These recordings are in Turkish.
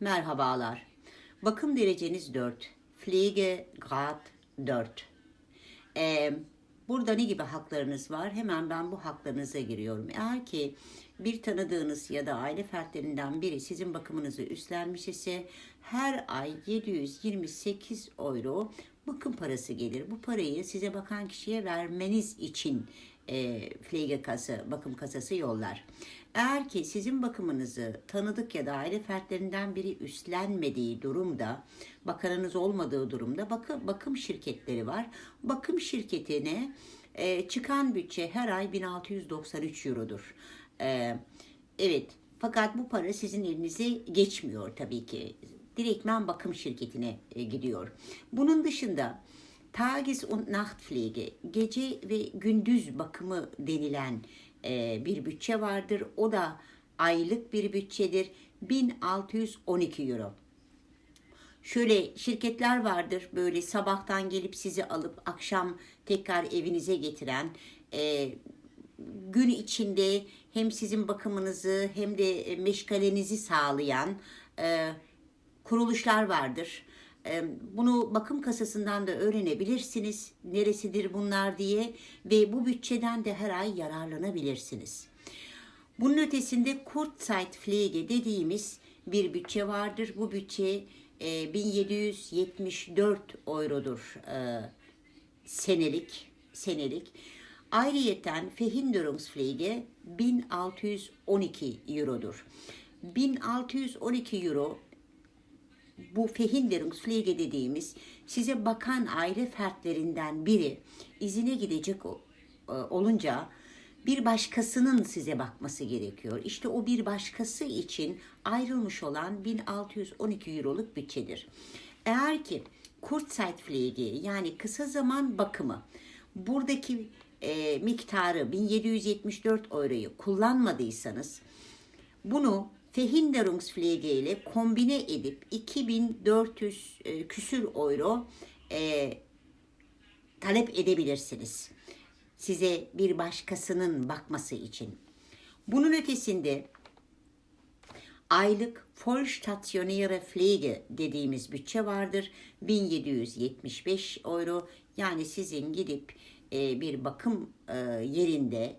Merhabalar. Bakım dereceniz 4. Pflege Grad 4. Ee, burada ne gibi haklarınız var? Hemen ben bu haklarınıza giriyorum. Eğer ki bir tanıdığınız ya da aile fertlerinden biri sizin bakımınızı üstlenmiş ise her ay 728 euro bakım parası gelir. Bu parayı size bakan kişiye vermeniz için e, Pflege kası, bakım kasası yollar. Eğer ki sizin bakımınızı tanıdık ya da aile fertlerinden biri üstlenmediği durumda, bakanınız olmadığı durumda bakım, bakım şirketleri var. Bakım şirketine e, çıkan bütçe her ay 1693 eurodur. E, evet, fakat bu para sizin elinize geçmiyor tabii ki. Direktmen bakım şirketine e, gidiyor. Bunun dışında Tages- und Nachtpflege, gece ve gündüz bakımı denilen e, bir bütçe vardır. O da aylık bir bütçedir. 1612 euro. Şöyle şirketler vardır böyle sabahtan gelip sizi alıp akşam tekrar evinize getiren e, gün içinde hem sizin bakımınızı hem de meşgalenizi sağlayan e, kuruluşlar vardır. E, Bunu bakım kasasından da öğrenebilirsiniz. Neresidir bunlar diye ve bu bütçeden de her ay yararlanabilirsiniz. Bunun ötesinde Kurzzeitpflege dediğimiz bir bütçe vardır. Bu bütçe e, 1774 eurodur e, senelik senelik. Ayrıyeten Verhinderungspflege 1612 eurodur. 1612 euro bu Verhinderungspflege dediğimiz size bakan aile fertlerinden biri izine gidecek e, olunca bir başkasının size bakması gerekiyor. İşte o bir başkası için ayrılmış olan 1612 euroluk bütçedir. Eğer ki Kurzzeitpflege yani kısa zaman bakımı buradaki e, miktarı 1774 euroyu kullanmadıysanız bunu Verhinderungspflege ile kombine edip 2400 e, küsür euro e, talep edebilirsiniz. Size bir başkasının bakması için. Bunun ötesinde aylık Vollstationäre Pflege dediğimiz bütçe vardır. 1775 euro. Yani sizin gidip e, bir bakım e, yerinde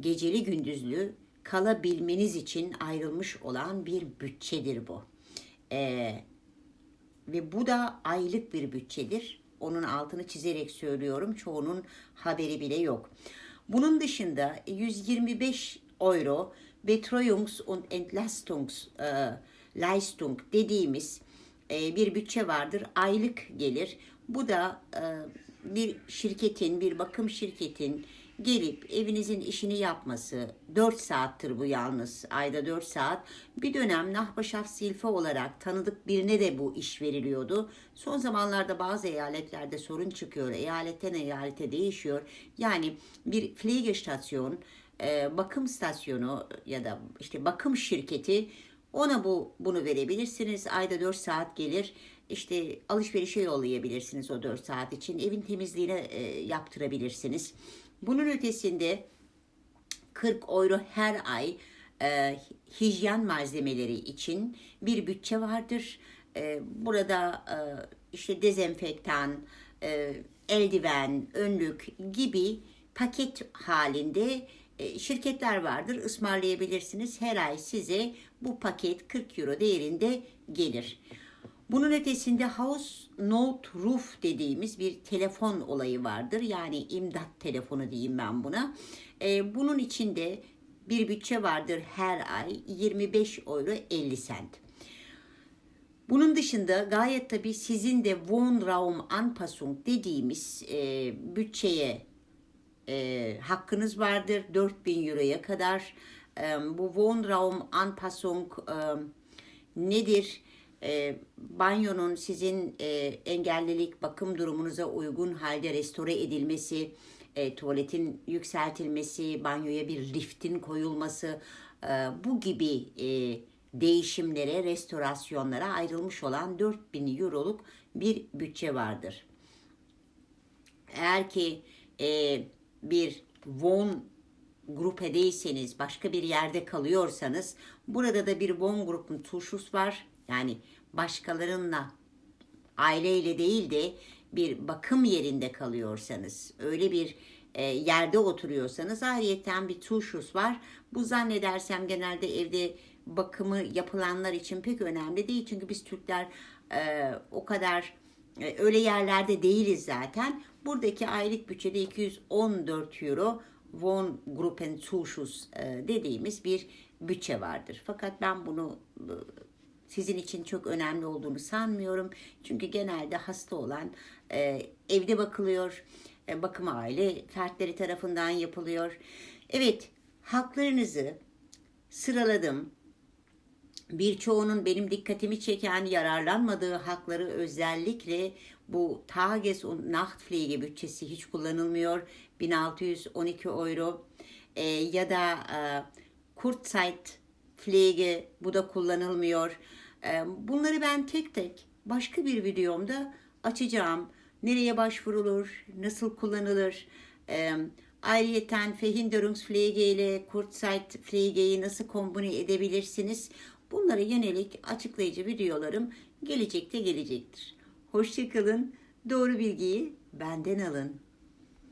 geceli gündüzlü kalabilmeniz için ayrılmış olan bir bütçedir bu. E, ve bu da aylık bir bütçedir. Onun altını çizerek söylüyorum. Çoğunun haberi bile yok. Bunun dışında 125 euro Betreuungs- und Entlastungsleistung dediğimiz e, bir bütçe vardır. Aylık gelir. Bu da e, bir şirketin, bir bakım şirketin gelip evinizin işini yapması 4 saattir bu yalnız ayda 4 saat bir dönem Nahbaşafsilfe olarak tanıdık birine de bu iş veriliyordu. Son zamanlarda bazı eyaletlerde sorun çıkıyor. Eyaletten eyalete değişiyor. Yani bir Pflegestation, e, bakım stasyonu ya da işte bakım şirketi ona bu bunu verebilirsiniz. Ayda 4 saat gelir. İşte alışverişe yollayabilirsiniz o 4 saat için. Evin temizliğini e, yaptırabilirsiniz. Bunun ötesinde 40 euro her ay e, hijyen malzemeleri için bir bütçe vardır. E, burada e, işte dezenfektan, e, eldiven, önlük gibi paket halinde e, şirketler vardır. Ismarlayabilirsiniz. Her ay size bu paket 40 euro değerinde gelir. Bunun ötesinde House Note Roof dediğimiz bir telefon olayı vardır. Yani imdat telefonu diyeyim ben buna. Ee, bunun içinde bir bütçe vardır her ay 25 euro 50 sent. Bunun dışında gayet tabii sizin de Wohnraum Anpassung dediğimiz e, bütçeye e, hakkınız vardır 4000 euroya kadar. E, bu Wohnraum Anpassung e, nedir? E, banyonun sizin e, engellilik bakım durumunuza uygun halde restore edilmesi, e, tuvaletin yükseltilmesi, banyoya bir liftin koyulması, e, bu gibi e, değişimlere, restorasyonlara ayrılmış olan 4000 euroluk bir bütçe vardır. Eğer ki e, bir Von grupedeyseniz, başka bir yerde kalıyorsanız burada da bir Von grubun tuşus var. Yani başkalarınla aileyle değil de bir bakım yerinde kalıyorsanız, öyle bir e, yerde oturuyorsanız ayrıyeten bir tuşus var. Bu zannedersem genelde evde bakımı yapılanlar için pek önemli değil. Çünkü biz Türkler e, o kadar e, öyle yerlerde değiliz zaten. Buradaki aylık bütçede 214 euro Von Gruppen Zuschuss e, dediğimiz bir bütçe vardır. Fakat ben bunu e, sizin için çok önemli olduğunu sanmıyorum. Çünkü genelde hasta olan e, evde bakılıyor. E, bakım aile fertleri tarafından yapılıyor. Evet, haklarınızı sıraladım. Birçoğunun benim dikkatimi çeken yararlanmadığı hakları özellikle bu Tages und Nachtpflege bütçesi hiç kullanılmıyor. 1612 euro E, ya da e, Kurzzeitpflege bu da kullanılmıyor. E, bunları ben tek tek başka bir videomda açacağım. Nereye başvurulur, nasıl kullanılır, e, ayrıyeten Verhinderungspflege ile Kurzzeitpflege'yi nasıl kombine edebilirsiniz? Bunlara yönelik açıklayıcı videolarım gelecekte gelecektir. Hoşçakalın, doğru bilgiyi benden alın.